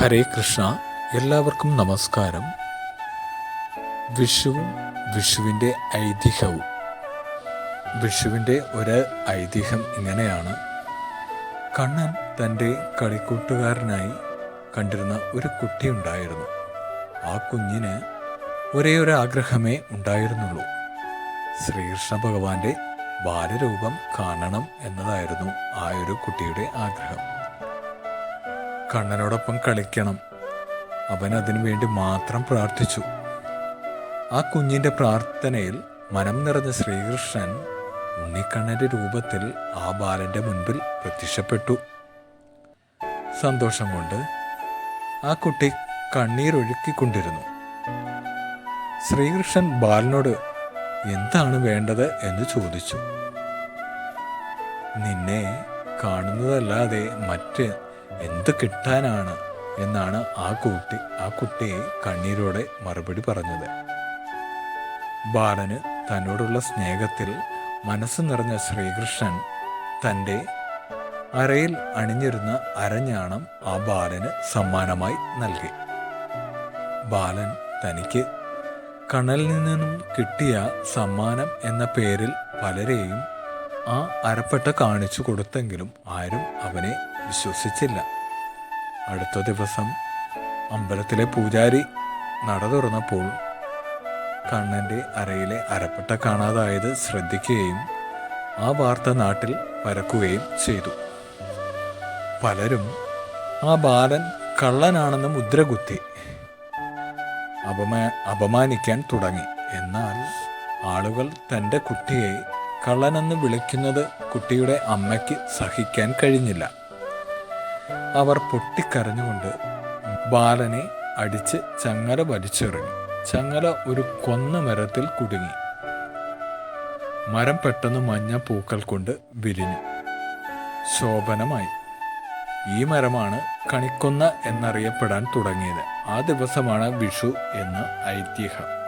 ഹരേ കൃഷ്ണ എല്ലാവർക്കും നമസ്കാരം. വിഷുവും വിഷുവിന്റെ ഐതിഹ്യവും. വിഷുവിന്റെ ഒരു ഐതിഹ്യം ഇങ്ങനെയാണ്. കണ്ണൻ തന്റെ കളിക്കൂട്ടുകാരനായി കണ്ടിരുന്ന ഒരു കുട്ടി ഉണ്ടായിരുന്നു. ആ കുഞ്ഞിന് ഒരേ ഒരു ആഗ്രഹമേ ഉണ്ടായിരുന്നുള്ളൂ. ശ്രീകൃഷ്ണ ഭഗവാന്റെ ബാലരൂപം കാണണം എന്നതായിരുന്നു ആ ഒരു കുട്ടിയുടെ ആഗ്രഹം. കണ്ണനോടൊപ്പം കളിക്കണം. അവൻ അതിനു വേണ്ടി മാത്രം പ്രാർത്ഥിച്ചു. ആ കുഞ്ഞിന്റെ പ്രാർത്ഥനയിൽ മനം നിറഞ്ഞ ശ്രീകൃഷ്ണൻ ഉണ്ണിക്കണ്ണന്റെ രൂപത്തിൽ ആ ബാലന്റെ മുൻപിൽ പ്രത്യക്ഷപ്പെട്ടു. സന്തോഷം കൊണ്ട് ആ കുട്ടി കണ്ണീരൊഴുക്കിക്കൊണ്ടിരുന്നു. ശ്രീകൃഷ്ണൻ ബാലനോട് എന്താണ് വേണ്ടത്? എന്ന് ചോദിച്ചു. നിന്നെ കാണുന്നതല്ലാതെ മറ്റ് എന്ത് കിട്ടാനാണ് എന്നാണ് ആ കുട്ടി ആ കുട്ടിയെ കണ്ണീരോടെ മറുപടി പറഞ്ഞത്. ബാലന് തന്നോടുള്ള സ്നേഹത്തിൽ മനസ്സ് നിറഞ്ഞ ശ്രീകൃഷ്ണൻ തന്റെ അരയിൽ അണിഞ്ഞിരുന്ന അരഞ്ഞാണം ആ ബാലന് സമ്മാനമായി നൽകി. ബാലൻ തനിക്ക് കണലിൽ നിന്നും കിട്ടിയ സമ്മാനം എന്ന പേരിൽ പലരെയും ആ അരപ്പട്ട കാണിച്ചു കൊടുത്തെങ്കിലും ആരും അവനെ വിശ്വസിച്ചില്ല. അടുത്ത ദിവസം അമ്പലത്തിലെ പൂജാരി നട തുറന്നപ്പോൾ കണ്ണന്റെ അരയിലെ അരപ്പട്ട കാണാതായത് ശ്രദ്ധിക്കുകയും ആ വാർത്ത നാട്ടിൽ പരക്കുകയും ചെയ്തു. പലരും ആ ബാലൻ കള്ളനാണെന്ന് മുദ്രകുത്തി അപമാ അപമാനിക്കാൻ തുടങ്ങി. എന്നാൽ ആളുകൾ തന്റെ കുട്ടിയെ കള്ളനെന്ന് വിളിക്കുന്നത് കുട്ടിയുടെ അമ്മയ്ക്ക് സഹിക്കാൻ കഴിഞ്ഞില്ല. അവർ പൊട്ടിക്കരഞ്ഞുകൊണ്ട് ബാലനെ അടിച്ച് ചങ്ങല വലിച്ചെറിഞ്ഞു. ചങ്ങല ഒരു കൊന്ന മരത്തിൽ കുടുങ്ങി. മരം പെട്ടെന്ന് മഞ്ഞ പൂക്കൾ കൊണ്ട് വിരിഞ്ഞു. ശോഭനമായി. ഈ മരമാണ് കണിക്കൊന്ന എന്നറിയപ്പെടാൻ തുടങ്ങിയത്. ആ ദിവസമാണ് വിഷു എന്ന ഐതിഹ്യം.